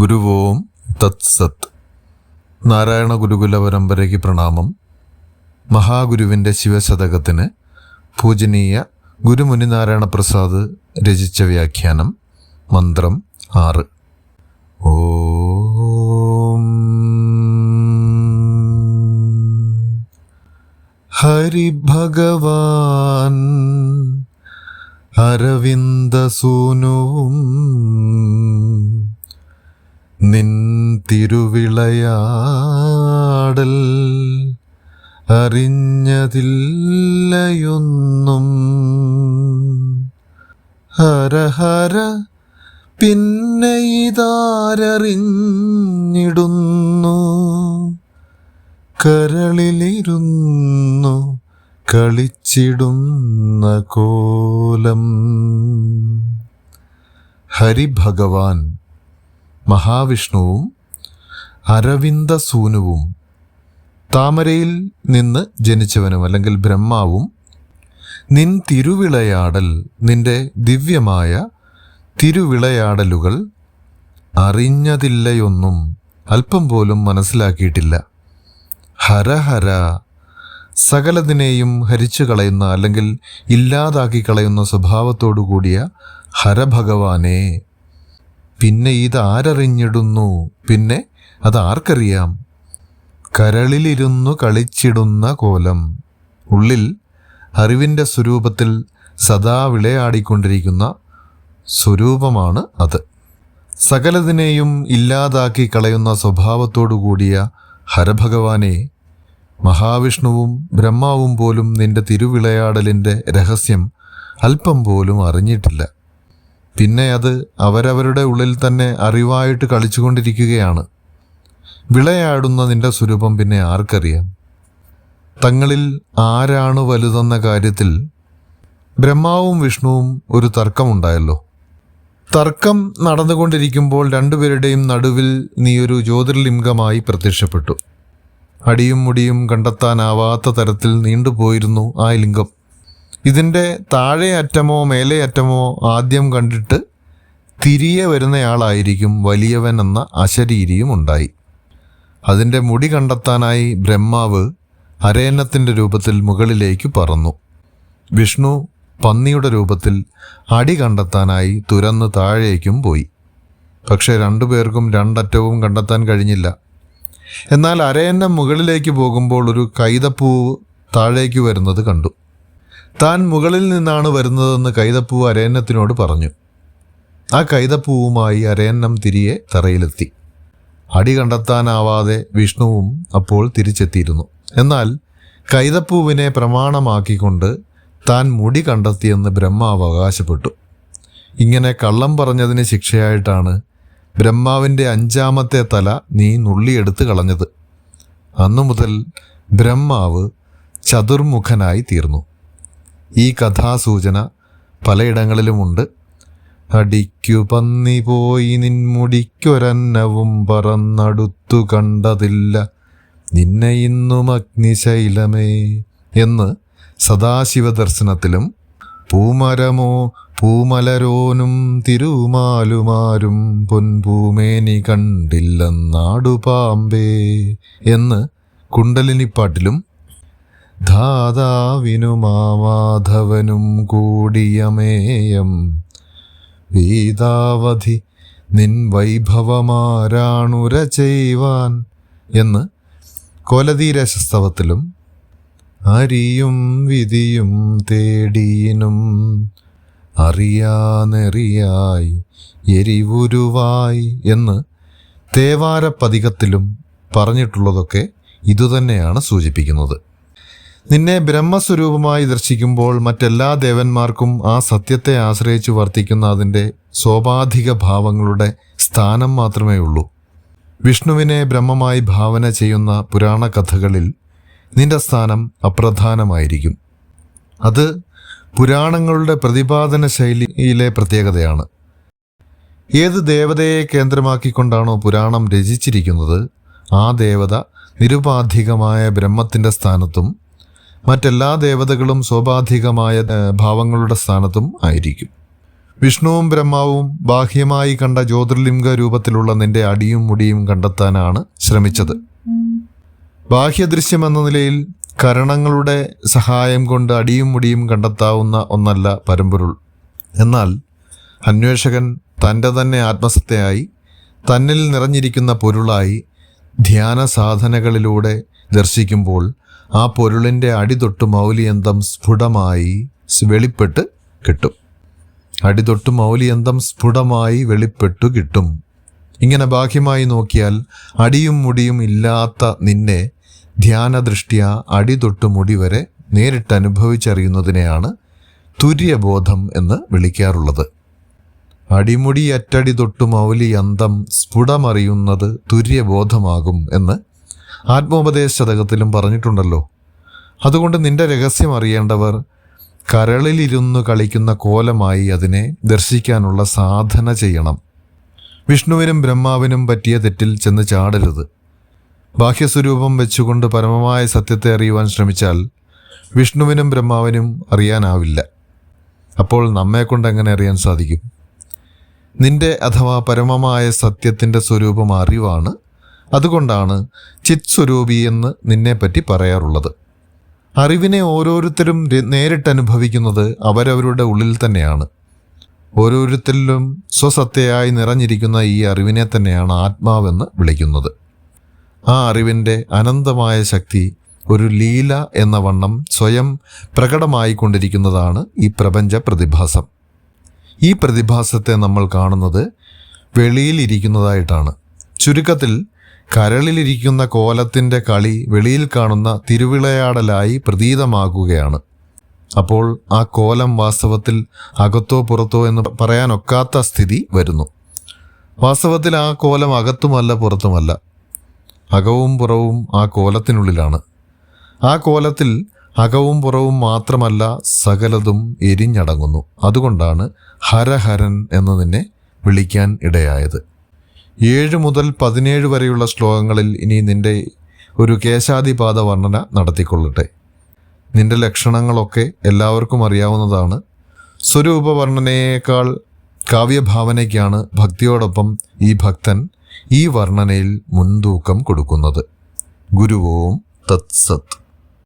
ഗുരുവോം തത്സത്. നാരായണ ഗുരുകുല പരമ്പരയ്ക്ക് പ്രണാമം. മഹാഗുരുവിന്റെ ശിവശതകത്തിന് പൂജനീയ ഗുരുമുനിനാരായണ പ്രസാദ് രചിച്ച വ്യാഖ്യാനം മന്ത്രം ആറ്. ഓം. ഹരിഭഗവാൻ അരവിന്ദസൂനുവും തിരുവിളയാടൽ അറിഞ്ഞതില്ലയൊന്നും ഹരഹര പിന്നെ ഇതാരറിഞ്ഞിടുന്നു? കരളിലിരുന്നു കളിച്ചിടുന്ന കോലം. ഹരിഭഗവാൻ മഹാവിഷ്ണുവും അരവിന്ദസൂനുവും താമരയിൽ നിന്ന് ജനിച്ചവനും അല്ലെങ്കിൽ ബ്രഹ്മാവും നിൻ തിരുവിളയാടൽ നിന്റെ ദിവ്യമായ തിരുവിളയാടലുകൾ അറിഞ്ഞതില്ലയൊന്നും അല്പം പോലും മനസ്സിലാക്കിയിട്ടില്ല. ഹരഹര സകലതിനെയും ഹരിച്ചു കളയുന്ന അല്ലെങ്കിൽ ഇല്ലാതാക്കി കളയുന്ന സ്വഭാവത്തോടു കൂടിയ ഹരഭഗവാനെ പിന്നെ ഇതാരറിഞ്ഞിടുന്നു പിന്നെ അത് ആർക്കറിയാം കരളിലിരുന്നു കളിച്ചിടുന്ന കോലം. ഉള്ളിൽ അറിവിന്റെ സ്വരൂപത്തിൽ സദാ വിളയാടിക്കൊണ്ടിരിക്കുന്ന സ്വരൂപമാണ് അത്. സകലതിനെയും ഇല്ലാതാക്കി കളയുന്ന സ്വഭാവത്തോടു കൂടിയ ഹരഭഗവാനെ മഹാവിഷ്ണുവും ബ്രഹ്മാവും പോലും നിന്റെ തിരുവിളയാടലിന്റെ രഹസ്യം അല്പം പോലും അറിഞ്ഞിട്ടില്ല. പിന്നെ അത് അവരവരുടെ ഉള്ളിൽ തന്നെ അറിവായിട്ട് കളിച്ചുകൊണ്ടിരിക്കുകയാണ്. വിളയാടുന്ന നിന്റെ സ്വരൂപം പിന്നെ ആർക്കറിയാം? തങ്ങളിൽ ആരാണ് വലുതെന്ന കാര്യത്തിൽ ബ്രഹ്മാവും വിഷ്ണുവും ഒരു തർക്കമുണ്ടായല്ലോ. തർക്കം നടന്നുകൊണ്ടിരിക്കുമ്പോൾ രണ്ടുപേരുടെയും നടുവിൽ നീയൊരു ജ്യോതിർലിംഗമായി പ്രത്യക്ഷപ്പെട്ടു. അടിയും മുടിയും കണ്ടെത്താനാവാത്ത തരത്തിൽ നീണ്ടുപോയിരുന്നു ആ ലിംഗം. ഇതിന്റെ താഴെ അറ്റമോ മേലെ അറ്റമോ ആദ്യം കണ്ടിട്ട് തിരികെ വരുന്നയാളായിരിക്കും വലിയവൻ എന്ന അശരീരിയും ഉണ്ടായി. അതിന്റെ മുടി കണ്ടെത്താനായി ബ്രഹ്മാവ് അരയന്നത്തിന്റെ രൂപത്തിൽ മുകളിലേക്ക് പറന്നു. വിഷ്ണു പന്നിയുടെ രൂപത്തിൽ അടി കണ്ടെത്താനായി തുരന്ന് താഴേക്കും പോയി. പക്ഷേ രണ്ടുപേർക്കും രണ്ടറ്റവും കണ്ടെത്താൻ കഴിഞ്ഞില്ല. എന്നാൽ അരയന്നം മുകളിലേക്ക് പോകുമ്പോൾ ഒരു കൈതപ്പൂവ് താഴേക്ക് വരുന്നത് കണ്ടു. താൻ മുകളിൽ നിന്നാണ് വരുന്നതെന്ന് കൈതപ്പൂവ് അരയന്നത്തിനോട് പറഞ്ഞു. ആ കൈതപ്പൂവുമായി അരയന്നം തിരികെ തറയിലെത്തി. അടി കണ്ടെത്താനാവാതെ വിഷ്ണുവും അപ്പോൾ തിരിച്ചെത്തിയിരുന്നു. എന്നാൽ കൈതപ്പൂവിനെ പ്രമാണമാക്കിക്കൊണ്ട് താൻ മുടി കണ്ടെത്തിയെന്ന് ബ്രഹ്മാവ് അവകാശപ്പെട്ടു. ഇങ്ങനെ കള്ളം പറഞ്ഞതിന് ശിക്ഷയായിട്ടാണ് ബ്രഹ്മാവിന്റെ അഞ്ചാമത്തെ തല നീ നുള്ളിയെടുത്ത് കളഞ്ഞത്. അന്നു മുതൽ ബ്രഹ്മാവ് ചതുർമുഖനായി തീർന്നു. ഈ കഥാസൂചന പലയിടങ്ങളിലുമുണ്ട്. അടിക്കു പന്നി പോയി നിൻമുടിക്കൊരന്നവും പറന്നടുത്തു കണ്ടതില്ല. നിന്നെ ഇന്നും അഗ്നിശൈലമേ എന്ന് സദാശിവ ദർശനത്തിലും പൂമരമോ പൂമലരോനും തിരുമാലുമാരും പൊൻപൂമേനി കണ്ടില്ലെന്നാടു പാമ്പേ എന്ന് കുണ്ടലിനിപ്പാട്ടിലും ധാതാവിനു മാമാധവനും കൂടിയമേയം വീതാവധി. നിൻ വൈഭവമാരാണുര ചെയ്യുവാൻ എന്ന് കോലതീരശസ്തവത്തിലും അരിയും വിധിയും തേടിയിനും അറിയാനെറിയായി എരിവുരുവായി എന്ന് തേവാരപ്പതികത്തിലും പറഞ്ഞിട്ടുള്ളതൊക്കെ ഇതുതന്നെയാണ് സൂചിപ്പിക്കുന്നത്. നിന്നെ ബ്രഹ്മസ്വരൂപമായി ദർശിക്കുമ്പോൾ മറ്റെല്ലാ ദേവന്മാർക്കും ആ സത്യത്തെ ആശ്രയിച്ച് വർത്തിക്കുന്ന അതിന്റെ സോപാധിക ഭാവങ്ങളുടെ സ്ഥാനം മാത്രമേ ഉള്ളൂ. വിഷ്ണുവിനെ ബ്രഹ്മമായി ഭാവന ചെയ്യുന്ന പുരാണ കഥകളിൽ നിന്റെ സ്ഥാനം അപ്രധാനമായിരിക്കും. അത് പുരാണങ്ങളുടെ പ്രതിപാദന ശൈലിയിലെ പ്രത്യേകതയാണ്. ഏത് ദേവതയെ കേന്ദ്രമാക്കിക്കൊണ്ടാണോ പുരാണം രചിച്ചിരിക്കുന്നത് ആ ദേവത നിരുപാധികമായ ബ്രഹ്മത്തിന്റെ സ്ഥാനത്തും മറ്റെല്ലാ ദേവതകളും സ്വാഭാധികമായ ഭാവങ്ങളുടെ സ്ഥാനത്തും ആയിരിക്കും. വിഷ്ണുവും ബ്രഹ്മാവും ബാഹ്യമായി കണ്ട ജ്യോതിർലിംഗ രൂപത്തിലുള്ള നിന്റെ അടിയും മുടിയും കണ്ടെത്താനാണ് ശ്രമിച്ചത്. ബാഹ്യദൃശ്യം എന്ന നിലയിൽ കരണങ്ങളുടെ സഹായം കൊണ്ട് അടിയും മുടിയും കണ്ടെത്താവുന്ന ഒന്നല്ല പരമ്പൊരുൾ. എന്നാൽ അന്വേഷകൻ തന്റെ തന്നെ ആത്മസത്തയായി തന്നിൽ നിറഞ്ഞിരിക്കുന്ന പൊരുളായി ധ്യാന സാധനകളിലൂടെ ദർശിക്കുമ്പോൾ ആ പൊരുളിന്റെ അടിതൊട്ട് മൗലിയന്തം സ്ഫുടമായി വെളിപ്പെട്ട് കിട്ടും. അടിതൊട്ട് മൗലിയന്തം സ്ഫുടമായി വെളിപ്പെട്ടു കിട്ടും. ഇങ്ങനെ ബാഹ്യമായി നോക്കിയാൽ അടിയും മുടിയും ഇല്ലാത്ത നിന്നെ ധ്യാനദൃഷ്ട്യ അടിതൊട്ട് മുടി വരെ നേരിട്ട് അനുഭവിച്ചറിയുന്നതിനെയാണ് തുര്യബോധം എന്ന് വിളിക്കാറുള്ളത്. അടിമുടി അറ്റടി തൊട്ടു മൗലി അന്തം സ്ഫുടമറിയുന്നത് തുര്യബോധമാകും എന്ന് ആത്മോപദേശ ശതകത്തിലും പറഞ്ഞിട്ടുണ്ടല്ലോ. അതുകൊണ്ട് നിന്റെ രഹസ്യം അറിയേണ്ടവർ കരളിലിരുന്ന് കളിക്കുന്ന കോലമായി അതിനെ ദർശിക്കാനുള്ള സാധന ചെയ്യണം. വിഷ്ണുവിനും ബ്രഹ്മാവിനും പറ്റിയ തെറ്റിൽ ചെന്ന് ചാടരുത്. ബാഹ്യസ്വരൂപം വെച്ചുകൊണ്ട് പരമമായ സത്യത്തെ അറിയുവാൻ ശ്രമിച്ചാൽ വിഷ്ണുവിനും ബ്രഹ്മാവിനും അറിയാനാവില്ല. അപ്പോൾ നമ്മെക്കൊണ്ട് എങ്ങനെ അറിയാൻ സാധിക്കും? നിന്റെ അഥവാ പരമമായ സത്യത്തിന്റെ സ്വരൂപം അറിവാണ് അതുകൊണ്ടാണ് ചിത് സ്വരൂപി എന്ന് നിന്നെപ്പറ്റി പറയാറുള്ളത്. അറിവിനെ ഓരോരുത്തരും നേരിട്ട് അനുഭവിക്കുന്നത് അവരവരുടെ ഉള്ളിൽ തന്നെയാണ്. ഓരോരുത്തരിലും സ്വസത്തയായി നിറഞ്ഞിരിക്കുന്ന ഈ അറിവിനെ തന്നെയാണ് ആത്മാവെന്ന് വിളിക്കുന്നത്. ആ അറിവിന്റെ അനന്തമായ ശക്തി ഒരു ലീല എന്ന വണ്ണം സ്വയം പ്രകടമായിക്കൊണ്ടിരിക്കുന്നതാണ് ഈ പ്രപഞ്ച പ്രതിഭാസം. ഈ പ്രതിഭാസത്തെ നമ്മൾ കാണുന്നത് വെളിയിലിരിക്കുന്നതായിട്ടാണ്. ചുരുക്കത്തിൽ കരളിലിരിക്കുന്ന കോലത്തിന്റെ കളി വെളിയിൽ കാണുന്ന തിരുവിളയാടലായി പ്രതീതമാകുകയാണ്. അപ്പോൾ ആ കോലം വാസ്തവത്തിൽ അകത്തോ പുറത്തോ എന്ന് പറയാനൊക്കാത്ത സ്ഥിതി വരുന്നു. വാസ്തവത്തിൽ ആ കോലം അകത്തുമല്ല പുറത്തുമല്ല. അകവും പുറവും ആ കോലത്തിനുള്ളിലാണ്. ആ കോലത്തിൽ അകവും പുറവും മാത്രമല്ല സകലതും എരിഞ്ഞടങ്ങുന്നു. അതുകൊണ്ടാണ് ഹരഹരൻ എന്നതിനെ വിളിക്കാൻ ഇടയായത്. ഏഴ് മുതൽ പതിനേഴ് വരെയുള്ള ശ്ലോകങ്ങളിൽ ഇനി നിന്റെ ഒരു കേശാദിപാത വർണന നടത്തിക്കൊള്ളട്ടെ. നിന്റെ ലക്ഷണങ്ങളൊക്കെ എല്ലാവർക്കും അറിയാവുന്നതാണ്. സ്വരൂപ വർണനയേക്കാൾ കാവ്യഭാവനയ്ക്കാണ് ഭക്തിയോടൊപ്പം ഈ ഭക്തൻ ഈ വർണനയിൽ മുൻതൂക്കം കൊടുക്കുന്നത്. ഗുരുവോം തത്സത്ത്